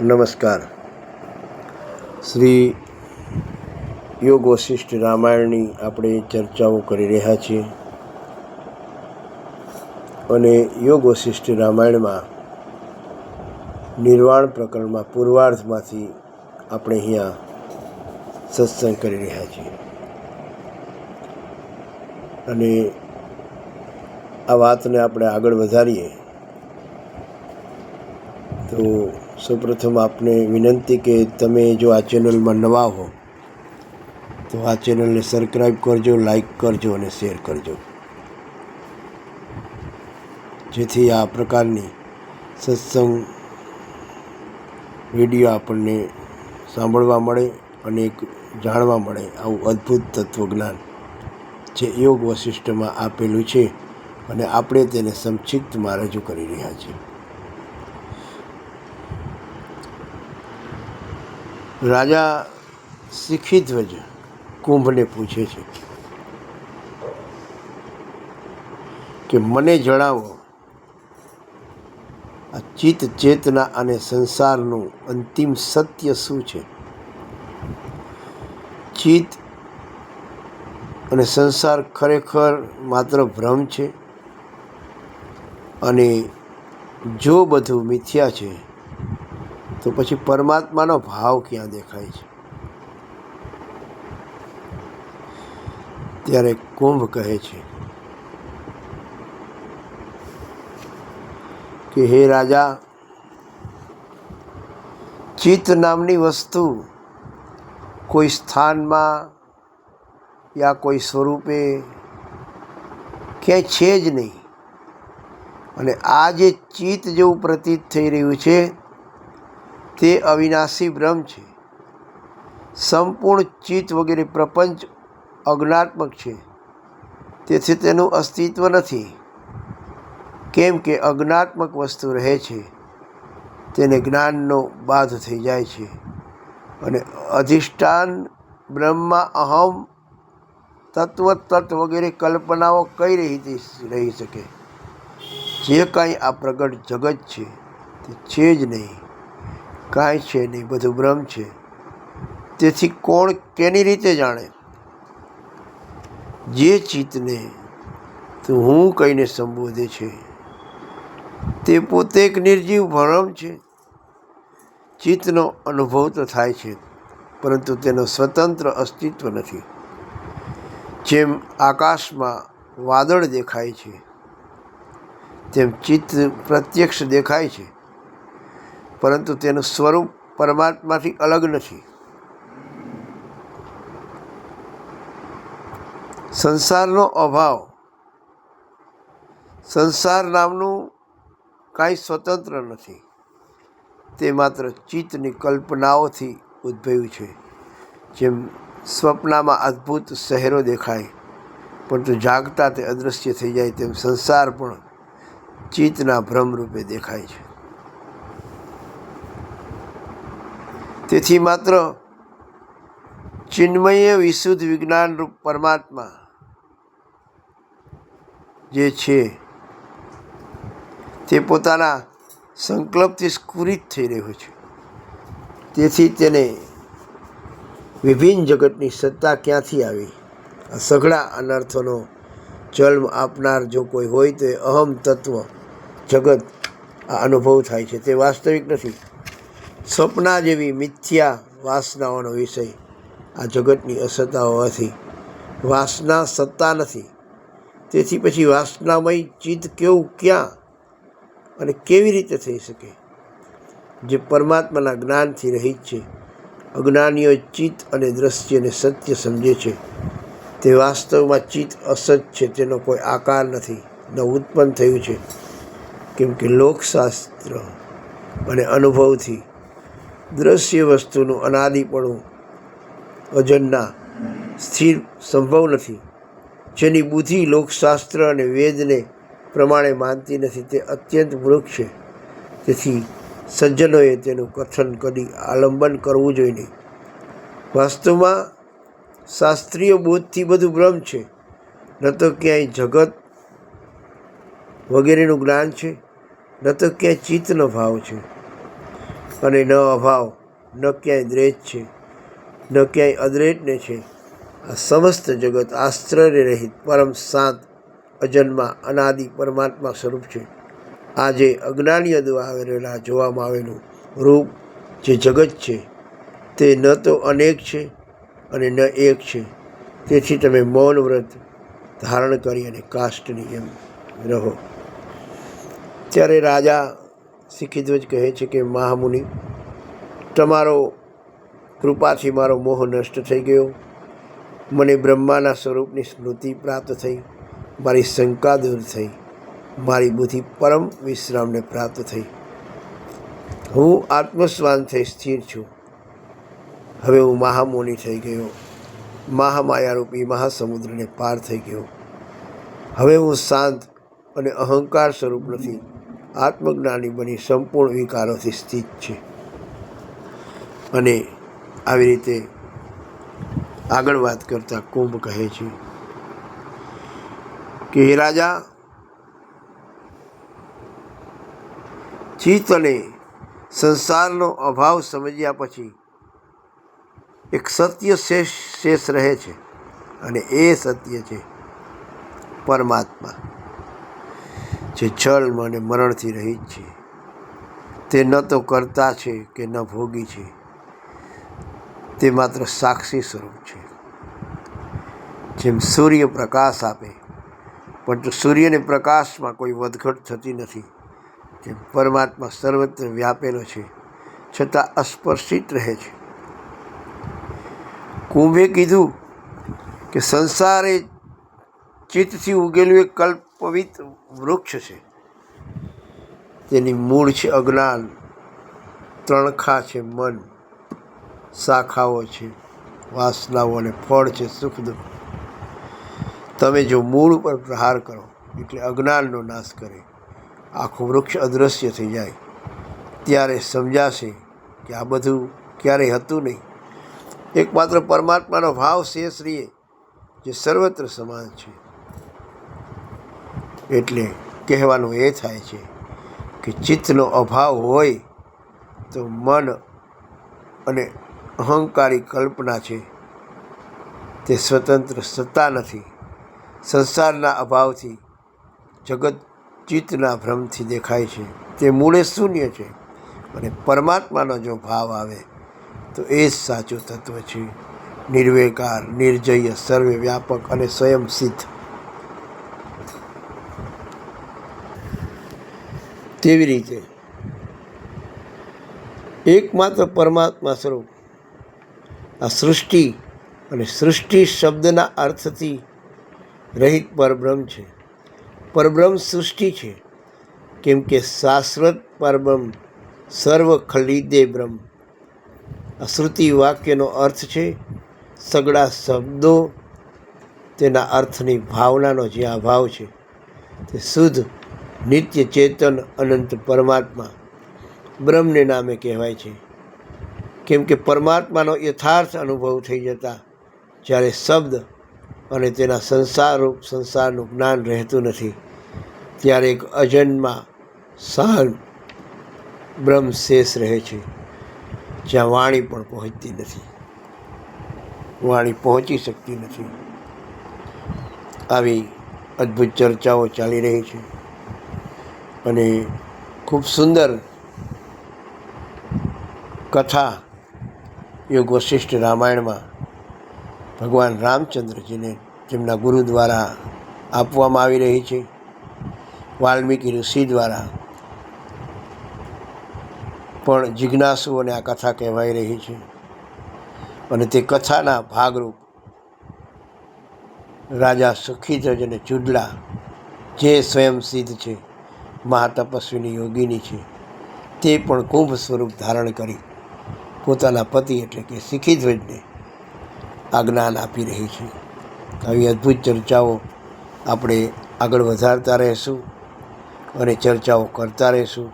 નમસ્કાર. શ્રી યોગ વશિષ્ઠ રામાયણની આપણે ચર્ચાઓ કરી રહ્યા છીએ. અને યોગ વશિષ્ઠ રામાયણમાં નિર્વાણ પ્રકરણમાં પૂર્વાર્ધમાંથી આપણે અહીંયા સત્સંગ કરી રહ્યા છીએ. અને આ વાતને આપણે આગળ વધારીએ તો સૌપ્રથમ આપને વિનંતી કે તમે જો આ ચેનલમાં નવા હો, તો આ ચેનલને સબસ્ક્રાઈબ કરજો લાઈક કરજો અને શેર કરજો. જેથી આ પ્રકારની સત્સંગ વીડિયો આપણને સાંભળવા મળે અને એક જાણવા મળે આવું અદ્ભુત તત્વજ્ઞાન જે યોગ વશિષ્ઠમાં આપેલું છે અને આપણે તેને સંક્ષિપ્તમાં રજૂ કરી રહ્યા છીએ. રાજા શિખીધ્વજ કુંભને પૂછે છે કે મને જણાવો, આ ચિત્ત ચેતના અને સંસારનું અંતિમ સત્ય શું છે? ચિત્ત અને સંસાર ખરેખર માત્ર ભ્રમ છે? અને જો બધું મિથ્યા છે તો પછી પરમાત્માનો ભાવ ક્યાં દેખાય છે? ત્યારે કુંભ કહે છે કે, હે રાજા, ચિત્ત નામની વસ્તુ કોઈ સ્થાનમાં યા કોઈ સ્વરૂપે ક્યાંય છે જ નહીં. અને આ જે ચિત્ત જેવું પ્રતીત થઈ રહ્યું છે તે અવિનાશી બ્રહ્મ છે. સંપૂર્ણ ચિત્ત વગેરે પ્રપંચ અજ્ઞાત્મક છે. તેથી તેનું અસ્તિત્વ નથી. કેમ કે અજ્ઞાત્મક વસ્તુ રહે છે. તેને જ્ઞાનનો બાધ થઈ જાય છે. અને અધિષ્ઠાન બ્રહ્મા અહમ તત્વ તત્વ વગેરે કલ્પનાઓ કઈ રહી રહી શકે? જે કાંઈ આ પ્રગટ જગત છે તે છે જ નહીં. કાંઈ છે નહીં, બધું ભ્રમ છે. તેથી કોણ કેની રીતે જાણે? જે ચિત્તને તો હું કહીને સંબોધે છે, તે પોતે એક નિર્જીવ ભરમ છે. ચિત્તનો અનુભવ તો થાય છે, પરંતુ તેનો સ્વતંત્ર અસ્તિત્વ નથી. જેમ આકાશમાં વાદળ દેખાય છે, તેમ ચિત્ત પ્રત્યક્ષ દેખાય છે. પરંતુ તેનું સ્વરૂપ પરમાત્માથી અલગ નથી. સંસારનો અભાવ, સંસાર નામનું કાંઈ સ્વતંત્ર નથી. તે માત્ર ચિત્તની કલ્પનાઓથી ઉદ્ભવ્યું છે, જેમ સ્વપ્નમાં અદ્ભુત શહેરો દેખાય, પરંતુ જાગતા તે અદૃશ્ય થઈ જાય તેમ સંસાર પણ ચિત્તના ભ્રમરૂપે દેખાય છે. તેથી માત્ર ચિન્મય વિશુદ્ધ વિજ્ઞાન રૂપ પરમાત્મા જે છે, તે પોતાના સંકલ્પથી સ્ફુરિત થઈ રહ્યો છે. તેથી તેને વિભિન્ન જગતની સત્તા ક્યાંથી આવી? આ સઘળા અનર્થોનો જન્મ આપનાર જો કોઈ હોય તો એ અહમ તત્વ જગત આ અનુભવ થાય છે. તે વાસ્તવિક નથી. સ્વપ્ના જેવી મિથ્યા વાસનાઓનો વિષય આ જગતની અસત્તા હોવાથી વાસના સત્તા નથી. તેથી પછી વાસનામય ચિત્ત કેવું ક્યાં અને કેવી રીતે થઈ શકે? જે પરમાત્માના જ્ઞાનથી રહિત છે, અજ્ઞાનીઓ ચિત્ત અને દ્રશ્યને સત્ય સમજે છે, તે વાસ્તવમાં ચિત્ત અસત છે, તેનો કોઈ આકાર નથી, ન ઉત્પન્ન થયું છે. કેમ કે લોકશાસ્ત્ર અને અનુભવથી દ્રશ્ય વસ્તુનું અનાદિપણું વજનના સ્થિર સંભવ નથી. જેની બુદ્ધિ લોકશાસ્ત્ર અને વેદને પ્રમાણે માનતી નથી, તે અત્યંત મૃક્ષ છે. તેથી સજ્જનોએ તેનું કથન કરી આલંબન કરવું જોઈએ વાસ્તવમાં શાસ્ત્રીય બોધથી બધું ભ્રમ છે. ન તો ક્યાંય જગત વગેરેનું જ્ઞાન છે, ન તો ક્યાંય ચિત્તનો ભાવ છે. અને ન અભાવ, ન ક્યાંય દ્રેજ છે, ન ક્યાંય અદ્રેજને છે. આ સમસ્ત જગત આશ્ચર્ય રહિત, પરમ શાંત, અજન્મા, અનાદિ પરમાત્મા સ્વરૂપ છે. આજે અજ્ઞાનીય દ્વારા રહેલા જોવામાં આવેલું રૂપ જે જગત છે, તે ન તો અનેક છે અને ન એક છે. તેથી તમે મૌન વ્રત ધારણ કરી અને કાષ્ટની જેમ રહો. ત્યારે રાજા શીખીધ્વજ કહે છે કે મહામુનિ, તમારો કૃપાથી મારો મોહ નષ્ટ થઈ ગયો. મને બ્રહ્માના સ્વરૂપની સ્મૃતિ પ્રાપ્ત થઈ. મારી શંકા દૂર થઈ. મારી બુદ્ધિ પરમ વિશ્રામને પ્રાપ્ત થઈ. હું આત્મસ્વાન થઈ સ્થિર છું. હવે હું મહામુનિ થઈ ગયો. મહામાયારૂપી મહાસમુદ્રને પાર થઈ ગયો. હવે હું શાંત અને અહંકાર સ્વરૂપ નથી. આત્મજ્ઞાની બની સંપૂર્ણ વિકારોથી સ્થિત છે. અને આવી રીતે આગળ વાત કરતા કુંભ કહે છે કે, હે રાજા, ચિત્ત અને સંસારનો અભાવ સમજ્યા પછી એક સત્ય શેષ શેષ રહે છે અને એ સત્ય છે પરમાત્મા. જે જન્મ અને મરણથી રહિત છે. તે ન તો કરતા છે કે ન ભોગી છે. તે માત્ર સાક્ષી સ્વરૂપ છે. જેમ સૂર્ય પ્રકાશ આપે પરંતુ સૂર્યને પ્રકાશમાં કોઈ વધઘટ થતી નથી, જેમ પરમાત્મા સર્વત્ર વ્યાપેલો છે, છતાં અસ્પર્શિત રહે છે. કુંભે કીધું કે સંસારે ચિત્તથી ઉગેલું એક કલ્પવિત વૃક્ષ છે. તેની મૂળ છે અજ્ઞાન. ત્રણખા છે મન. શાખાઓ છે વાસનાઓ અને ફળ છે સુખ દુઃખ. તમે જો મૂળ ઉપર પ્રહાર કરો, એટલે અજ્ઞાનનો નાશ કરે. આખું વૃક્ષ અદૃશ્ય થઈ જાય. ત્યારે સમજાશે કે આ બધું ક્યારેય હતું નહીં. એકમાત્ર પરમાત્માનો ભાવ શેષ રીએ જે સર્વત્ર સમાન છે. એટલે કહેવાનું એ થાય છે કે ચિત્તનો અભાવ હોય તો મન અને અહંકારી કલ્પના છે. તે સ્વતંત્ર સત્તા નથી. સંસારના અભાવથી જગત ચિત્તના ભ્રમથી દેખાય છે. તે મૂળે શૂન્ય છે અને પરમાત્માનો જો ભાવ આવે તો એ જ સાચું તત્વ છે. નિર્વેકાર, નિર્જય સર્વે વ્યાપક અને સ્વયં સિદ્ધ. તેવી રીતે. એકમાત્ર પરમાત્મા સ્વરૂપ. આ સૃષ્ટિ અને સૃષ્ટિ શબ્દના અર્થથી રહિત પરબ્રહ્મ છે. પરબ્રહ્મ સૃષ્ટિ છે. કેમ કે શાશ્વત પરબ્રહ્મ સર્વ ખલીદે બ્રહ્મ. આ શ્રુતિ વાક્યનો અર્થ છે, સગળા શબ્દો તેના અર્થની ભાવનાનો જે અભાવ છે તે શુદ્ધ નિત્ય ચેતન અનંત પરમાત્મા બ્રહ્મને નામે કહેવાય છે. કેમ કે પરમાત્માનો યથાર્થ અનુભવ થઈ જતા જ્યારે શબ્દ અને તેના સંસારરૂપ સંસારનું જ્ઞાન રહેતું નથી, ત્યારે એક અજન્મા સહન બ્રહ્મ શેષ રહે છે, જ્યાં વાણી પણ પહોંચતી નથી. વાણી પહોંચી શકતી નથી. આવી અદ્ભુત ચર્ચાઓ ચાલી રહી છે. અને ખૂબ સુંદર કથા યોગ વશિષ્ઠ રામાયણમાં ભગવાન રામચંદ્રજીને તેમના ગુરુ દ્વારા આપવામાં આવી રહી છે. વાલ્મીકી ઋષિ દ્વારા પણ જિજ્ઞાસુઓને આ કથા કહેવાઈ રહી છે. અને તે કથાના ભાગરૂપ રાજા સુખીધ્વજ અને ચુડલા જે સ્વયં સિદ્ધ છે. મહાતપસ્વીની યોગીની છે. તે પણ કુંભ સ્વરૂપ ધારણ કરી પોતાના પતિ એટલે કે શીખીધ્વજને આ જ્ઞાન આપી રહી છે. આવી અદ્ભુત ચર્ચાઓ આપણે આગળ વધારતા રહીશું અને ચર્ચાઓ કરતા રહીશું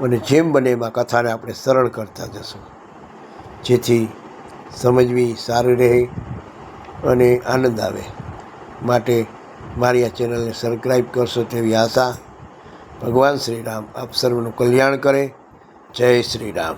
અને જેમ બને એમાં કથાને આપણે સરળ કરતા જશું. જેથી સમજવી સારી રહે અને આનંદ આવે. માટે મારી આ ચેનલને સબસ્ક્રાઈબ કરશો તેવી આશા ભગવાન શ્રી રામ આપ સર્વનું કલ્યાણ કરે. જય શ્રી રામ